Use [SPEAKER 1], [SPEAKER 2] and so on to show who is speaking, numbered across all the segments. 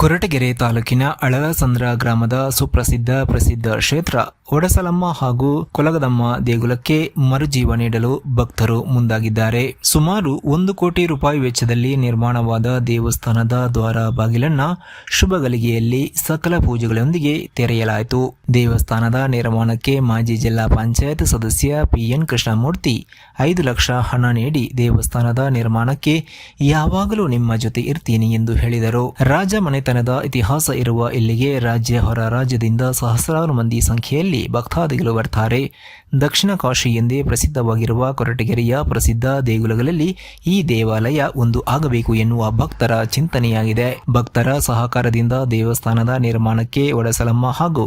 [SPEAKER 1] ಕೊರಟಗೆರೆ ತಾಲೂಕಿನ ಅಳಲಸಂದ್ರ ಗ್ರಾಮದ ಸುಪ್ರಸಿದ್ಧ ಪ್ರಸಿದ್ಧ ಕ್ಷೇತ್ರ ಒಡಸಲಮ್ಮ ಹಾಗೂ ಕೊಲಗದಮ್ಮ ದೇಗುಲಕ್ಕೆ ಮರುಜೀವ ನೀಡಲು ಭಕ್ತರು ಮುಂದಾಗಿದ್ದಾರೆ. ಸುಮಾರು ಒಂದು ಕೋಟಿ ರೂಪಾಯಿ ವೆಚ್ಚದಲ್ಲಿ ನಿರ್ಮಾಣವಾದ ದೇವಸ್ಥಾನದ ದ್ವಾರ ಬಾಗಿಲನ್ನ ಶುಭ ಗಳಿಗೆಯಲ್ಲಿ ಸಕಲ ಪೂಜೆಗಳೊಂದಿಗೆ ತೆರೆಯಲಾಯಿತು. ದೇವಸ್ಥಾನದ ನಿರ್ಮಾಣಕ್ಕೆ ಮಾಜಿ ಜಿಲ್ಲಾ ಪಂಚಾಯತ್ ಸದಸ್ಯ ಪಿಎನ್ ಕೃಷ್ಣಮೂರ್ತಿ ಐದು ಲಕ್ಷ ಹಣ ನೀಡಿ ದೇವಸ್ಥಾನದ ನಿರ್ಮಾಣಕ್ಕೆ ಯಾವಾಗಲೂ ನಿಮ್ಮ ಜೊತೆ ಇರ್ತೀನಿ ಎಂದು ಹೇಳಿದರು. ರಾಜ ಮನೆತನದ ಇತಿಹಾಸ ಇರುವ ಇಲ್ಲಿಗೆ ರಾಜ್ಯ ಹೊರ ರಾಜ್ಯದಿಂದ ಸಹಸ್ರಾರು ಮಂದಿ ಸಂಖ್ಯೆಯಲ್ಲಿ ಭಕ್ತಾದಿಗಳು ಬರ್ತಾರೆ. ದಕ್ಷಿಣ ಕಾಶಿ ಎಂದೇ ಪ್ರಸಿದ್ಧವಾಗಿರುವ ಕೊರಟಗೆರೆಯ ಪ್ರಸಿದ್ಧ ದೇಗುಲಗಳಲ್ಲಿ ಈ ದೇವಾಲಯ ಒಂದು ಆಗಬೇಕು ಎನ್ನುವ ಭಕ್ತರ ಚಿಂತನೆಯಾಗಿದೆ. ಭಕ್ತರ ಸಹಕಾರದಿಂದ ದೇವಸ್ಥಾನದ ನಿರ್ಮಾಣಕ್ಕೆ ಒಡಸಲಮ್ಮ ಹಾಗೂ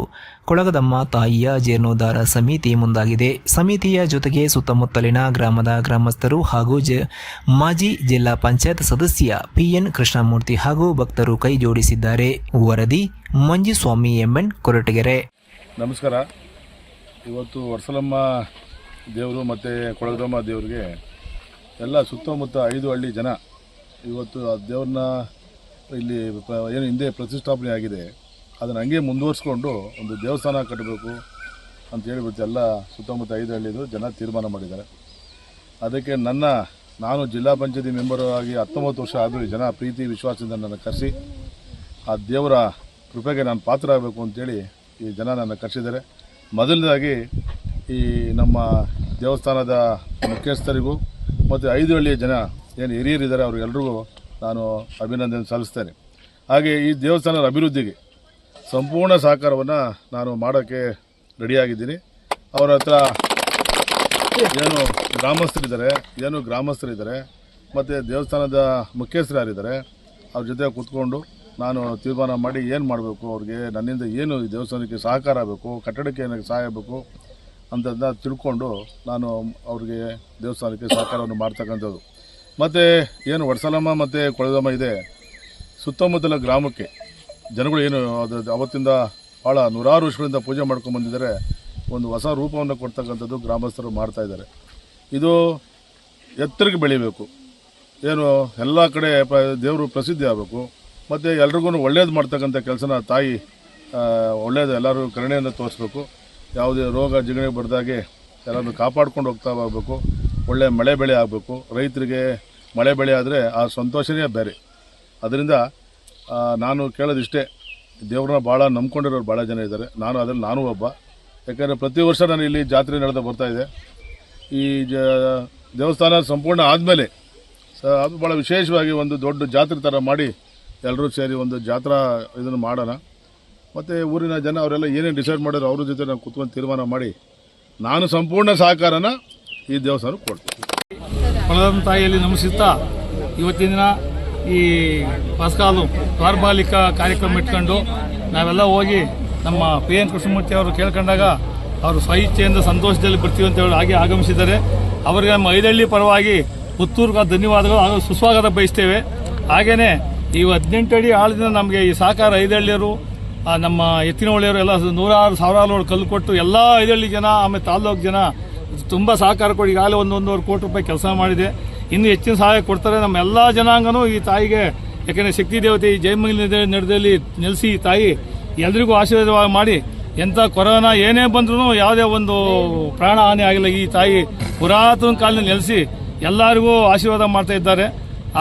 [SPEAKER 1] ಕೊಳಗದಮ್ಮ ತಾಯಿಯ ಜೀರ್ಣೋದ್ಧಾರ ಸಮಿತಿ ಮುಂದಾಗಿದೆ. ಸಮಿತಿಯ ಜೊತೆಗೆ ಸುತ್ತಮುತ್ತಲಿನ ಗ್ರಾಮದ ಗ್ರಾಮಸ್ಥರು ಹಾಗೂ ಜ ಮಾಜಿ ಜಿಲ್ಲಾ ಪಂಚಾಯತ್ ಸದಸ್ಯ ಪಿಎನ್ ಕೃಷ್ಣಮೂರ್ತಿ ಹಾಗೂ ಭಕ್ತರು ಕೈ ಜೋಡಿಸಿದ್ದಾರೆ. ವರದಿ ಮಂಜುಸ್ವಾಮಿ ಎಂಎನ್ ಕೊರಟಗೆರೆ.
[SPEAKER 2] ನಮಸ್ಕಾರ. ಇವತ್ತು ವರ್ಸಲಮ್ಮ ದೇವರು ಮತ್ತು ಕೊಳಗದಮ್ಮ ದೇವರಿಗೆ ಎಲ್ಲ ಸುತ್ತಮುತ್ತ ಐದು ಹಳ್ಳಿ ಜನ ಇವತ್ತು ಆ ದೇವ್ರನ್ನ ಇಲ್ಲಿ ಏನು ಹಿಂದೆ ಪ್ರತಿಷ್ಠಾಪನೆ ಆಗಿದೆ ಅದನ್ನು ಹಂಗೆ ಮುಂದುವರಿಸ್ಕೊಂಡು ಒಂದು ದೇವಸ್ಥಾನ ಕಟ್ಟಬೇಕು ಅಂತ ಹೇಳಿಬಿಟ್ಟು ಎಲ್ಲ ಸುತ್ತಮುತ್ತ ಐದು ಹಳ್ಳಿದು ಜನ ತೀರ್ಮಾನ ಮಾಡಿದ್ದಾರೆ. ಅದಕ್ಕೆ ನನ್ನ, ನಾನು ಜಿಲ್ಲಾ ಪಂಚಾಯತಿ ಮೆಂಬರ್ ಆಗಿ ಹತ್ತೊಂಬತ್ತು ವರ್ಷ ಆದರೂ ಜನ ಪ್ರೀತಿ, ವಿಶ್ವಾಸದಿಂದ ನನ್ನ ಕರೆಸಿ, ಆ ದೇವರ ಕೃಪೆಗೆ ನಾನು ಪಾತ್ರ ಆಗಬೇಕು ಅಂತೇಳಿ ಈ ಜನ ನನ್ನ ಕರೆಸಿದ್ದಾರೆ. ಮೊದಲನೇದಾಗಿ ಈ ನಮ್ಮ ದೇವಸ್ಥಾನದ ಮುಖ್ಯಸ್ಥರಿಗೂ ಮತ್ತು ಐದು ಹಳ್ಳಿಯ ಜನ, ಏನು ಹಿರಿಯರಿದ್ದಾರೆ, ಅವ್ರಿಗೆಲ್ರಿಗೂ ನಾನು ಅಭಿನಂದನೆ ಸಲ್ಲಿಸ್ತೇನೆ. ಹಾಗೆ ಈ ದೇವಸ್ಥಾನದ ಅಭಿವೃದ್ಧಿಗೆ ಸಂಪೂರ್ಣ ಸಹಕಾರವನ್ನು ನಾನು ಮಾಡೋಕ್ಕೆ ರೆಡಿಯಾಗಿದ್ದೀನಿ. ಅವರ ಹತ್ರ ಏನು ಗ್ರಾಮಸ್ಥರಿದ್ದಾರೆ ಏನು ಗ್ರಾಮಸ್ಥರಿದ್ದಾರೆ, ಮತ್ತು ದೇವಸ್ಥಾನದ ಮುಖ್ಯಸ್ಥರು ಯಾರಿದ್ದಾರೆ, ಅವ್ರ ಜೊತೆ ಕೂತ್ಕೊಂಡು ನಾನು ತೀರ್ಮಾನ ಮಾಡಿ ಏನು ಮಾಡಬೇಕು, ಅವ್ರಿಗೆ ನನ್ನಿಂದ ಏನು ದೇವಸ್ಥಾನಕ್ಕೆ ಸಹಕಾರ ಆಗಬೇಕು ಕಟ್ಟಡಕ್ಕೆ ಏನಕ್ಕೆ ಸಹಾಯ ಆಗಬೇಕು ಅಂತದನ್ನ ತಿಳ್ಕೊಂಡು ನಾನು ಅವ್ರಿಗೆ ದೇವಸ್ಥಾನಕ್ಕೆ ಸಹಕಾರವನ್ನು ಮಾಡ್ತಕ್ಕಂಥದ್ದು. ಮತ್ತು ಏನು ವಡ್ಸಲಮ್ಮ ಮತ್ತು ಕೊಳದಮ್ಮ ಇದೆ. ಸುತ್ತಮುತ್ತಲ ಗ್ರಾಮಕ್ಕೆ ಜನಗಳು ಏನು, ಅದು ಅವತ್ತಿಂದ ಭಾಳ ನೂರಾರು ವರ್ಷಗಳಿಂದ ಪೂಜೆ ಮಾಡ್ಕೊಂಡು ಬಂದಿದ್ದಾರೆ. ಒಂದು ಹೊಸ ರೂಪವನ್ನು ಕೊಡ್ತಕ್ಕಂಥದ್ದು ಗ್ರಾಮಸ್ಥರು ಮಾಡ್ತಾ ಇದ್ದಾರೆ. ಇದು ಎತ್ತರಕ್ಕೆ ಬೆಳಿಬೇಕು. ಏನು, ಎಲ್ಲ ಕಡೆ ದೇವರು ಪ್ರಸಿದ್ಧಿ ಆಗಬೇಕು. ಮತ್ತು ಎಲ್ರಿಗೂ ಒಳ್ಳೇದು ಮಾಡ್ತಕ್ಕಂಥ ಕೆಲಸನ ತಾಯಿ ಒಳ್ಳೇದು ಎಲ್ಲರೂ ಕರುಣೆಯನ್ನು ತೋರಿಸ್ಬೇಕು. ಯಾವುದೇ ರೋಗ ಜಿಗಣೆ ಬರ್ದಾಗೆ ಎಲ್ಲರೂ ಕಾಪಾಡ್ಕೊಂಡು ಹೋಗ್ತಾ ಹೋಗ್ಬೇಕು. ಒಳ್ಳೆ ಮಳೆ ಬೆಳೆ ಆಗಬೇಕು. ರೈತರಿಗೆ ಮಳೆ ಬೆಳೆ ಆದರೆ ಆ ಸಂತೋಷನೇ ಬೇರೆ. ಅದರಿಂದ ನಾನು ಕೇಳೋದಿಷ್ಟೇ ದೇವ್ರನ್ನ ಭಾಳ ನಂಬ್ಕೊಂಡಿರೋರು ಭಾಳ ಜನ ಇದ್ದಾರೆ. ನಾನು ಅದರಲ್ಲಿ ನಾನು ಒಬ್ಬ. ಯಾಕಂದರೆ ಪ್ರತಿ ವರ್ಷ ನಾನು ಇಲ್ಲಿ ಜಾತ್ರೆ ನಡೆದು ಬರ್ತಾಯಿದೆ ಈ ಜ, ದೇವಸ್ಥಾನ ಸಂಪೂರ್ಣ ಆದಮೇಲೆ, ಸ, ಅದು ಭಾಳ ವಿಶೇಷವಾಗಿ ಒಂದು ದೊಡ್ಡ ಜಾತ್ರೆ ಥರ ಮಾಡಿ ಎಲ್ಲರೂ ಸೇರಿ ಒಂದು ಜಾತ್ರಾ ಇದನ್ನು ಮಾಡೋಣ. ಮತ್ತು ಊರಿನ ಜನ ಅವರೆಲ್ಲ ಏನೇನು ಡಿಸೈಡ್ ಮಾಡಿದ್ರು ಅವ್ರ ಜೊತೆ ನಾವು ಕುತ್ಕೊಂಡು ತೀರ್ಮಾನ ಮಾಡಿ ನಾನು ಸಂಪೂರ್ಣ ಸಹಕಾರನ ಈ ದೇವಸ್ಥಾನಕ್ಕೆ ಕೊಡ್ತೀನಿ.
[SPEAKER 3] ತಾಯಿಯಲ್ಲಿ ನಮಿಸುತ್ತಾ ಇವತ್ತಿನ ದಿನ ಈ ಪಸ್ಕಾಲು ಕಾರ್ಬಾಲಿಕ ಕಾರ್ಯಕ್ರಮ ಇಟ್ಕೊಂಡು ನಾವೆಲ್ಲ ಹೋಗಿ ನಮ್ಮ ಪಿ ಎನ್ ಕೃಷ್ಣಮೂರ್ತಿ ಅವರು ಕೇಳ್ಕೊಂಡಾಗ ಅವರು ಸ್ವಇಚ್ಛೆಯಿಂದ ಸಂತೋಷದಲ್ಲಿ ಬರ್ತೀವಿ ಅಂತ ಹೇಳಿ ಹಾಗೆ ಆಗಮಿಸಿದ್ದಾರೆ. ಅವರಿಗೆ ನಮ್ಮ ಐದಳ್ಳಿ ಪರವಾಗಿ ಪುತ್ತೂರ್ಗ ಧನ್ಯವಾದಗಳು ಹಾಗೂ ಸುಸ್ವಾಗತ ಬಯಸ್ತೇವೆ. ಹಾಗೆಯೇ ಈ ಹದಿನೆಂಟು ಅಡಿ ಆಳದಿಂದ ನಮಗೆ ಈ ಸಹಕಾರ ಐದಳ್ಳಿಯರು ನಮ್ಮ ಎತ್ತಿನ ಒಳ್ಳೆಯವರು ಎಲ್ಲ ನೂರಾರು, ಸಾವಿರಾರು ಕಲ್ಲು ಕೊಟ್ಟು ಎಲ್ಲ ಐದಳ್ಳಿ ಜನ, ಆಮೇಲೆ ತಾಲೂಕು ಜನ ತುಂಬ ಸಹಕಾರ ಕೊಡಿ. ಈಗಾಗಲೇ ಒಂದು ಒಂದೂವರೆ ಕೋಟಿ ರೂಪಾಯಿ ಕೆಲಸ ಮಾಡಿದೆ. ಇನ್ನು ಹೆಚ್ಚಿನ ಸಹಾಯ ಕೊಡ್ತಾರೆ. ನಮ್ಮ ಎಲ್ಲ ಜನಾಂಗನೂ ಈ ತಾಯಿಗೆ, ಯಾಕೆಂದರೆ ಶಕ್ತಿ ದೇವತೆ ಈ ಜಯಮಂಗಲಿ ನಡೆದಲ್ಲಿ ನೆಲೆಸಿ ಈ ತಾಯಿ ಎಲ್ರಿಗೂ ಆಶೀರ್ವಾದ ಮಾಡಿ ಎಂಥ ಕೊರೋನಾ ಏನೇ ಬಂದ್ರೂ ಯಾವುದೇ ಒಂದು ಪ್ರಾಣ ಹಾನಿ ಆಗಿಲ್ಲ. ಈ ತಾಯಿ ಪುರಾತನ ಕಾಲದಲ್ಲಿ ನೆಲೆಸಿ ಎಲ್ಲರಿಗೂ ಆಶೀರ್ವಾದ ಮಾಡ್ತಾ ಇದ್ದಾರೆ.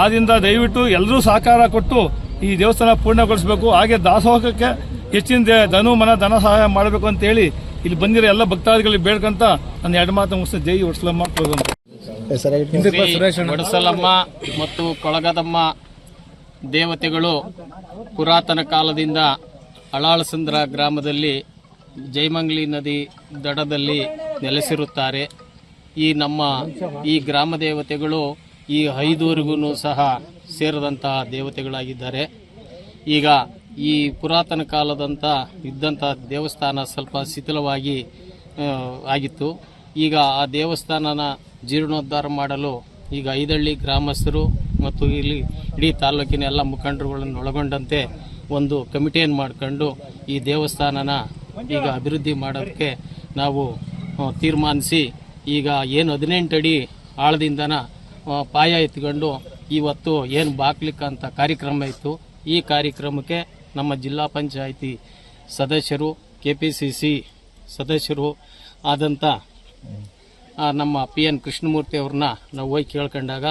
[SPEAKER 3] ಆದ್ರಿಂದ ದಯವಿಟ್ಟು ಎಲ್ಲರೂ ಸಹಕಾರ ಕೊಟ್ಟು ಈ ದೇವಸ್ಥಾನ ಪೂರ್ಣಗೊಳಿಸಬೇಕು. ಹಾಗೆ ದಾಸೋಹಕ್ಕೆ ಹೆಚ್ಚಿನ ಧನು, ಮನ, ಧನ ಸಹಾಯ ಮಾಡಬೇಕು ಅಂತ ಹೇಳಿ ಇಲ್ಲಿ ಬಂದಿರೋ ಎಲ್ಲ ಭಕ್ತಾದಿಗಳಿಗೆ ಬೇಡ್ಕಂತ ನನ್ನ ಎರಡು ಮಾತು ಮುಗಿಸ್ತಾ ಜೈ ಹೊಡ್ಸಲಮ್ಮ
[SPEAKER 4] ಶ್ರೀ ಒಡಸಲಮ್ಮ ಮತ್ತು ಕೊಳಗದಮ್ಮ ದೇವತೆಗಳು ಪುರಾತನ ಕಾಲದಿಂದ ಅಳಾಳಸಂದ್ರ ಗ್ರಾಮದಲ್ಲಿ ಜೈಮಂಗ್ಲಿ ನದಿ ದಡದಲ್ಲಿ ನೆಲೆಸಿರುತ್ತಾರೆ. ಈ ನಮ್ಮ ಈ ಗ್ರಾಮ ದೇವತೆಗಳು ಈ ಐದೂರಿಗೂ ಸಹ ಸೇರಿದಂತಹ ದೇವತೆಗಳಾಗಿದ್ದಾರೆ. ಈಗ ಈ ಪುರಾತನ ಕಾಲದಂಥ ಇದ್ದಂಥ ದೇವಸ್ಥಾನ ಸ್ವಲ್ಪ ಶಿಥಿಲವಾಗಿ ಆಗಿತ್ತು. ಈಗ ಆ ದೇವಸ್ಥಾನನ ಜೀರ್ಣೋದ್ಧಾರ ಮಾಡಲು ಈಗ ಐದಳ್ಳಿ ಗ್ರಾಮಸ್ಥರು ಮತ್ತು ಇಲ್ಲಿ ಇಡೀ ತಾಲೂಕಿನ ಎಲ್ಲ ಮುಖಂಡರುಗಳನ್ನು ಒಳಗೊಂಡಂತೆ ಒಂದು ಕಮಿಟಿಯನ್ನು ಮಾಡ್ಕೊಂಡು ಈ ದೇವಸ್ಥಾನನ ಈಗ ಅಭಿವೃದ್ಧಿ ಮಾಡೋದಕ್ಕೆ ನಾವು ತೀರ್ಮಾನಿಸಿ ಈಗ ಏನು ಹದಿನೆಂಟು ಅಡಿ ಆಳದಿಂದನ ಪಾಯ ಎತ್ಕೊಂಡು ಇವತ್ತು ಏನು ಬಾಕ್ಲಿಕ್ಕಂತ ಕಾರ್ಯಕ್ರಮ ಇತ್ತು, ಈ ಕಾರ್ಯಕ್ರಮಕ್ಕೆ ನಮ್ಮ ಜಿಲ್ಲಾ ಪಂಚಾಯಿತಿ ಸದಸ್ಯರು ಕೆ ಪಿ ಸಿ ಸಿ ಸದಸ್ಯರು ಆದಂಥ ನಮ್ಮ ಪಿ ಎನ್ ಕೃಷ್ಣಮೂರ್ತಿ ಅವ್ರನ್ನ ನಾವು ಹೋಗಿ ಕೇಳ್ಕೊಂಡಾಗ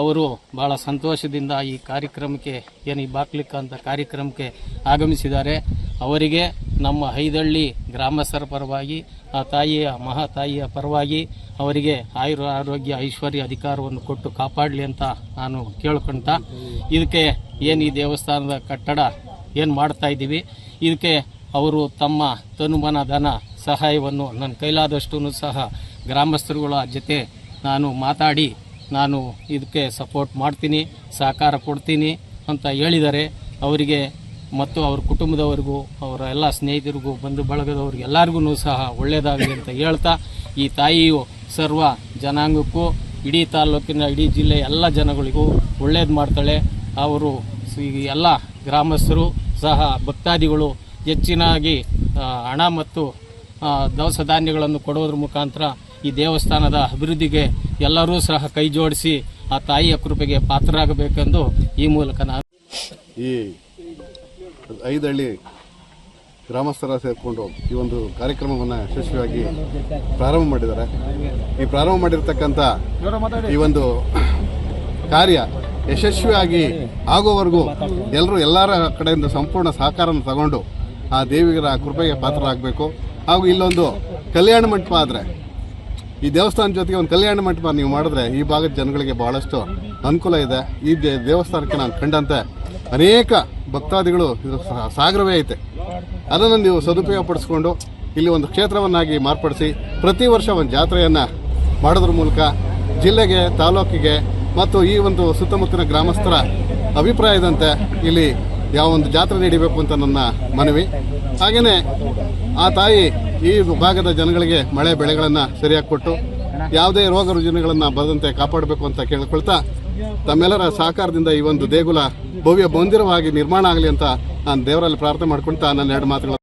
[SPEAKER 4] ಅವರು ಭಾಳ ಸಂತೋಷದಿಂದ ಈ ಕಾರ್ಯಕ್ರಮಕ್ಕೆ ಏನು ಈ ಬಾಕ್ಲಿಕ್ಕ ಅಂತ ಕಾರ್ಯಕ್ರಮಕ್ಕೆ ಆಗಮಿಸಿದ್ದಾರೆ. ಅವರಿಗೆ ನಮ್ಮ ಐದಳ್ಳಿ ಗ್ರಾಮಸ್ಥರ ಪರವಾಗಿ, ಆ ತಾಯಿಯ ಮಹಾ ತಾಯಿಯ ಪರವಾಗಿ ಅವರಿಗೆ ಆಯುರ್ ಆರೋಗ್ಯ ಐಶ್ವರ್ಯ ಅಧಿಕಾರವನ್ನು ಕೊಟ್ಟು ಕಾಪಾಡಲಿ ಅಂತ ನಾನು ಕೇಳ್ಕೊಳ್ತಾ ಇದಕ್ಕೆ ಏನು ಈ ದೇವಸ್ಥಾನದ ಕಟ್ಟಡ ಏನು ಮಾಡ್ತಾ ಇದ್ದೀವಿ. ಇದಕ್ಕೆ ಅವರು ತಮ್ಮ ತನುಮನ ಧನ ಸಹಾಯವನ್ನು ನನ್ನ ಕೈಲಾದಷ್ಟು ಸಹ ಗ್ರಾಮಸ್ಥರುಗಳ ಜೊತೆ ನಾನು ಮಾತಾಡಿ ನಾನು ಇದಕ್ಕೆ ಸಪೋರ್ಟ್ ಮಾಡ್ತೀನಿ, ಸಹಕಾರ ಕೊಡ್ತೀನಿ ಅಂತ ಹೇಳಿದ್ದಾರೆ ಅವರಿಗೆ ಮತ್ತು ಅವ್ರ ಕುಟುಂಬದವರಿಗೂ, ಅವರ ಎಲ್ಲ ಸ್ನೇಹಿತರಿಗೂ, ಬಂಧು ಬಳಗದವ್ರಿಗೆ ಎಲ್ಲರಿಗೂ ಸಹ ಒಳ್ಳೆಯದಾಗಲಿ ಅಂತ ಹೇಳ್ತಾ ಈ ತಾಯಿಯು ಸರ್ವ ಜನಾಂಗಕ್ಕೂ, ಇಡೀ ತಾಲೂಕಿನ, ಇಡೀ ಜಿಲ್ಲೆಯ ಎಲ್ಲ ಜನಗಳಿಗೂ ಒಳ್ಳೇದು ಮಾಡ್ತಾಳೆ. ಅವರು ಎಲ್ಲ ಗ್ರಾಮಸ್ಥರು ಸಹ ಭಕ್ತಾದಿಗಳು ಹೆಚ್ಚಿನಾಗಿ ಹಣ ಮತ್ತು ದವಸ ಧಾನ್ಯಗಳನ್ನು ಕೊಡೋದ್ರ ಮುಖಾಂತರ ಈ ದೇವಸ್ಥಾನದ ಅಭಿವೃದ್ಧಿಗೆ ಎಲ್ಲರೂ ಸಹ ಕೈ ಜೋಡಿಸಿ ಆ ತಾಯಿಯ ಕೃಪೆಗೆ ಪಾತ್ರರಾಗಬೇಕೆಂದು ಈ ಮೂಲಕ ನಾನು
[SPEAKER 5] ಈ ಐದಳ್ಳಿ ಗ್ರಾಮಸ್ಥರ ಸೇರಿಕೊಂಡು ಈ ಒಂದು ಕಾರ್ಯಕ್ರಮವನ್ನು ಯಶಸ್ವಿಯಾಗಿ ಪ್ರಾರಂಭ ಮಾಡಿದ್ದಾರೆ. ಈ ಪ್ರಾರಂಭ ಮಾಡಿರ್ತಕ್ಕಂಥ ಈ ಒಂದು ಕಾರ್ಯ ಯಶಸ್ವಿಯಾಗಿ ಆಗೋವರೆಗೂ ಎಲ್ಲರೂ ಎಲ್ಲರ ಕಡೆಯಿಂದ ಸಂಪೂರ್ಣ ಸಹಕಾರನ ತಗೊಂಡು ಆ ದೇವಿಗರ ಕೃಪೆಗೆ ಪಾತ್ರರಾಗಬೇಕು. ಹಾಗೂ ಇಲ್ಲೊಂದು ಕಲ್ಯಾಣ ಮಂಟಪ ಆದರೆ ಈ ದೇವಸ್ಥಾನ ಜೊತೆಗೆ ಒಂದು ಕಲ್ಯಾಣ ಮಂಟಪ ನೀವು ಮಾಡಿದ್ರೆ ಈ ಭಾಗದ ಜನಗಳಿಗೆ ಬಹಳಷ್ಟು ಅನುಕೂಲ ಇದೆ. ಈ ದೇವಸ್ಥಾನಕ್ಕೆ ನಾನು ಕಂಡಂತೆ ಅನೇಕ ಭಕ್ತಾದಿಗಳು ಇದು ಸಾಗರವೇ ಐತೆ. ಅದನ್ನು ನೀವು ಸದುಪಯೋಗ ಪಡಿಸ್ಕೊಂಡು ಇಲ್ಲಿ ಒಂದು ಕ್ಷೇತ್ರವನ್ನಾಗಿ ಮಾರ್ಪಡಿಸಿ ಪ್ರತಿ ವರ್ಷ ಒಂದು ಜಾತ್ರೆಯನ್ನು ಮಾಡೋದ್ರ ಮೂಲಕ ಜಿಲ್ಲೆಗೆ, ತಾಲೂಕಿಗೆ ಮತ್ತು ಈ ಒಂದು ಸುತ್ತಮುತ್ತಲಿನ ಗ್ರಾಮಸ್ಥರ ಅಭಿಪ್ರಾಯದಂತೆ ಇಲ್ಲಿ ಯಾವ ಒಂದು ಜಾತ್ರೆ ನಡೀಬೇಕು ಅಂತ ನನ್ನ ಮನವಿ. ಹಾಗೆಯೇ ಆ ತಾಯಿ ಈ ಭಾಗದ ಜನಗಳಿಗೆ ಮಳೆ ಬೆಳೆಗಳನ್ನು ಸರಿಯಾಗಿ ಕೊಟ್ಟು ಯಾವುದೇ ರೋಗ ರುಜಿನಗಳನ್ನು ಬರದಂತೆ ಕಾಪಾಡಬೇಕು ಅಂತ ಕೇಳಿಕೊಳ್ತಾ ತಮ್ಮೆಲ್ಲರ ಸಹಕಾರದಿಂದ ಈ ಒಂದು ದೇಗುಲ ಭವ್ಯ ಮಂದಿರವಾಗಿ ನಿರ್ಮಾಣ ಆಗಲಿ ಅಂತ ನಾನು ದೇವರಲ್ಲಿ ಪ್ರಾರ್ಥನೆ ಮಾಡ್ಕೊಳ್ತಾ ನನ್ನ ಎರಡು ಮಾತುಗಳು